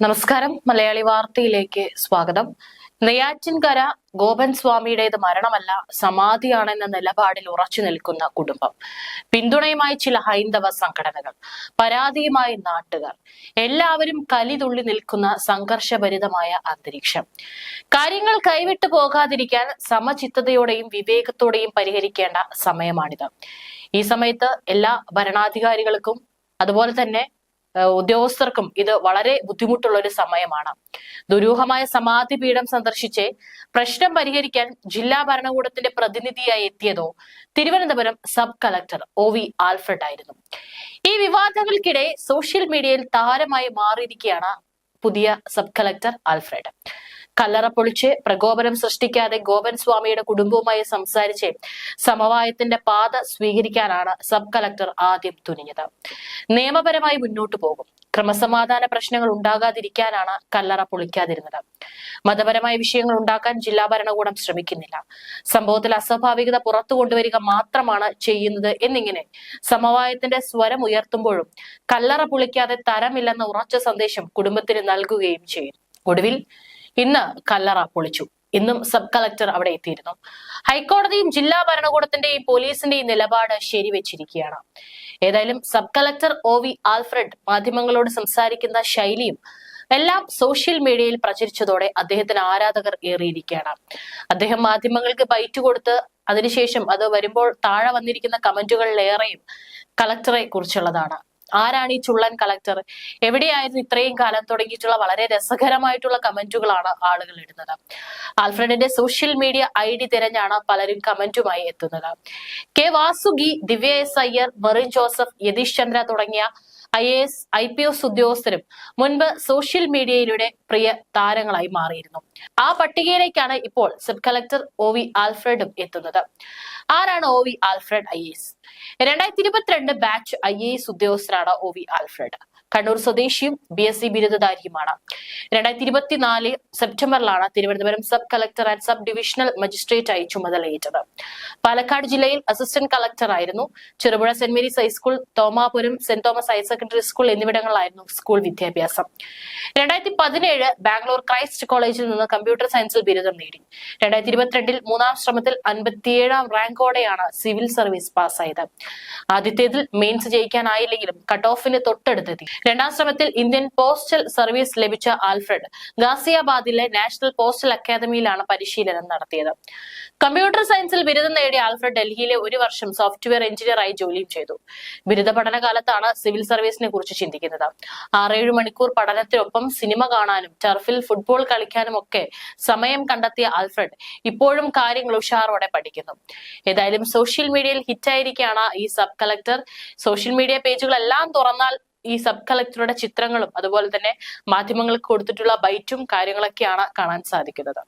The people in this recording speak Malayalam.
നമസ്കാരം. മലയാളി വാർത്തയിലേക്ക് സ്വാഗതം. നെയ്യാറ്റിൻകര ഗോപൻ സ്വാമിയുടേത് മരണമല്ല സമാധിയാണെന്ന നിലപാടിൽ ഉറച്ചു നിൽക്കുന്ന കുടുംബം. പിന്തുണയുമായി ചില ഹൈന്ദവ സംഘടനകൾ പരാതിയുമായി നാട്ടുകാർ എല്ലാവരും കലിതുള്ളി നിൽക്കുന്ന സംഘർഷഭരിതമായ അന്തരീക്ഷം. കാര്യങ്ങൾ കൈവിട്ടു പോകാതിരിക്കാൻ സമചിത്തതയോടെയും വിവേകത്തോടെയും പരിഹരിക്കേണ്ട സമയമാണിത്. ഈ സമയത്ത് എല്ലാ ഭരണാധികാരികൾക്കും അതുപോലെ തന്നെ ഉദ്യോഗസ്ഥർക്കും ഇത് വളരെ ബുദ്ധിമുട്ടുള്ള ഒരു സമയമാണ്. ദുരൂഹമായ സമാധി പീഠം സന്ദർശിച്ച് പ്രശ്നം പരിഹരിക്കാൻ ജില്ലാ ഭരണകൂടത്തിന്റെ പ്രതിനിധിയായി എത്തിയതോ Thiruvananthapuram sub collector O V Alfred ആയിരുന്നു. ഈ വിവാദങ്ങൾക്കിടെ സോഷ്യൽ മീഡിയയിൽ താരമായി മാറിയിരിക്കുകയാണ് പുതിയ സബ് കളക്ടർ ആൽഫ്രഡ്. കല്ലറ പൊളിച്ച് പ്രകോപനം സൃഷ്ടിക്കാതെ ഗോപൻ സ്വാമിയുടെ കുടുംബവുമായി സംസാരിച്ച് സമവായത്തിന്റെ പാത സ്വീകരിക്കാനാണ് സബ് കലക്ടർ ആദ്യം തുനിഞ്ഞത്. നിയമപരമായി മുന്നോട്ടു പോകും. ക്രമസമാധാന പ്രശ്നങ്ങൾ ഉണ്ടാകാതിരിക്കാനാണ് കല്ലറ പൊളിക്കാതിരുന്നത്. മതപരമായ വിഷയങ്ങൾ ഉണ്ടാക്കാൻ ജില്ലാ ഭരണകൂടം ശ്രമിക്കുന്നില്ല. സംഭവത്തിൽ അസ്വാഭാവികത പുറത്തു കൊണ്ടുവരിക മാത്രമാണ് ചെയ്യുന്നത് എന്നിങ്ങനെ സമവായത്തിന്റെ സ്വരം ഉയർത്തുമ്പോഴും കല്ലറ പൊളിക്കാതെ തരമില്ലെന്ന ഉറച്ച സന്ദേശം കുടുംബത്തിന് നൽകുകയും ചെയ്യും. ഒടുവിൽ ഇന്ന് കല്ലറ പൊളിച്ചു. ഇന്നും സബ് കളക്ടർ അവിടെ എത്തിയിരുന്നു. ഹൈക്കോടതിയും ജില്ലാ ഭരണകൂടത്തിന്റെയും പോലീസിന്റെയും നിലപാട് ശരിവെച്ചിരിക്കുകയാണ്. ഏതായാലും sub collector O V Alfred മാധ്യമങ്ങളോട് സംസാരിക്കുന്ന ശൈലിയും എല്ലാം സോഷ്യൽ മീഡിയയിൽ പ്രചരിച്ചതോടെ അദ്ദേഹത്തിന് ആരാധകർ ഏറിയിരിക്കുകയാണ്. അദ്ദേഹം മാധ്യമങ്ങൾക്ക് ബൈറ്റ് കൊടുത്ത് അതിനുശേഷം അത് വരുമ്പോൾ താഴെ വന്നിരിക്കുന്ന കമന്റുകളിലേറെയും കളക്ടറെ കുറിച്ചുള്ളതാണ്. ആരാണ് ഈ ചുള്ളൻ കളക്ടർ എവിടെയായിരുന്നു ഇത്രയും കാലം തുടങ്ങിയിട്ടുള്ള വളരെ രസകരമായിട്ടുള്ള കമന്റുകളാണ് ആളുകൾ ഇടുന്നത്. ആൽഫ്രഡിന്റെ സോഷ്യൽ മീഡിയ ഐ ഡി തിരഞ്ഞാണ് പലരും കമന്റുമായി എത്തുന്നത്. K Vasuki Divya S Iyer Merin Joseph Yathish Chandra തുടങ്ങിയ I A S I P S ഉദ്യോഗസ്ഥരും മുൻപ് സോഷ്യൽ മീഡിയയിലൂടെ പ്രിയ താരങ്ങളായി മാറിയിരുന്നു. ആ പട്ടികയിലേക്കാണ് ഇപ്പോൾ സബ് കളക്ടർ ഒ വി ആൽഫ്രഡും എത്തുന്നത്. ആരാണ് O V Alfred I S? രണ്ടായിരത്തി ഇരുപത്തിരണ്ട് ബാച്ച് ഐ എ എസ് ഉദ്യോഗസ്ഥരാണ് ഒ വി ആൽഫ്രഡ്. കണ്ണൂർ സ്വദേശിയും ബി എസ് സി ബിരുദധാരിയുമാണ്. രണ്ടായിരത്തി ഇരുപത്തിനാല് സെപ്റ്റംബറിലാണ് Thiruvananthapuram sub collector and sub divisional magistrate ആയി ചുമതലയേറ്റത്. പാലക്കാട് ജില്ലയിൽ അസിസ്റ്റന്റ് കളക്ടർ ആയിരുന്നു. Cherupuzha saint Mary's high school Thomapuram saint Thomas higher secondary school എന്നിവിടങ്ങളിലായിരുന്നു school വിദ്യാഭ്യാസം. രണ്ടായിരത്തി പതിനേഴ് ബാംഗ്ലൂർ ക്രൈസ്റ്റ് കോളേജിൽ നിന്ന് കമ്പ്യൂട്ടർ സയൻസിൽ ബിരുദം നേടി. രണ്ടായിരത്തി ഇരുപത്തിരണ്ടിൽ മൂന്നാം ശ്രമത്തിൽ അൻപത്തിയേഴാം റാങ്കോടെയാണ് സിവിൽ സർവീസ് പാസ്സായത്. ആദ്യത്തേതിൽ മെയിൻസ് ജയിക്കാനായില്ലെങ്കിലും കട്ട് ഓഫിന് തൊട്ടടുത്തെത്തി രണ്ടാം ശ്രമത്തിൽ ഇന്ത്യൻ പോസ്റ്റൽ സർവീസ് ലഭിച്ച ആൽഫ്രഡ് ഗാസിയാബാദിലെ നാഷണൽ പോസ്റ്റൽ അക്കാദമിയിലാണ് പരിശീലനം നടത്തിയത്. കമ്പ്യൂട്ടർ സയൻസിൽ ബിരുദം നേടിയ ആൽഫ്രഡ് ഡൽഹിയിലെ ഒരു വർഷം സോഫ്റ്റ്വെയർ എഞ്ചിനീയറായി ജോലിയും ചെയ്തു. ബിരുദ പഠനകാലത്താണ് സിവിൽ സർവീസിനെ കുറിച്ച് ചിന്തിക്കുന്നത്. ആറേഴ് മണിക്കൂർ പഠനത്തിനൊപ്പം സിനിമ കാണാനും ടർഫിൽ ഫുട്ബോൾ കളിക്കാനും ഒക്കെ സമയം കണ്ടെത്തിയ ആൽഫ്രഡ് ഇപ്പോഴും കാര്യങ്ങൾ ഉഷാറോടെ പഠിക്കുന്നു. ഏതായാലും സോഷ്യൽ മീഡിയയിൽ ഹിറ്റായിരിക്കുകയാണ് ഈ സബ് കളക്ടർ. സോഷ്യൽ മീഡിയ പേജുകളെല്ലാം തുറന്നാൽ ഈ സബ് കളക്ടറുടെ ചിത്രങ്ങളും അതുപോലെ തന്നെ മാധ്യമങ്ങൾക്ക് കൊടുത്തിട്ടുള്ള ബൈറ്റും കാര്യങ്ങളൊക്കെയാണ് കാണാൻ സാധിക്കുന്നത്.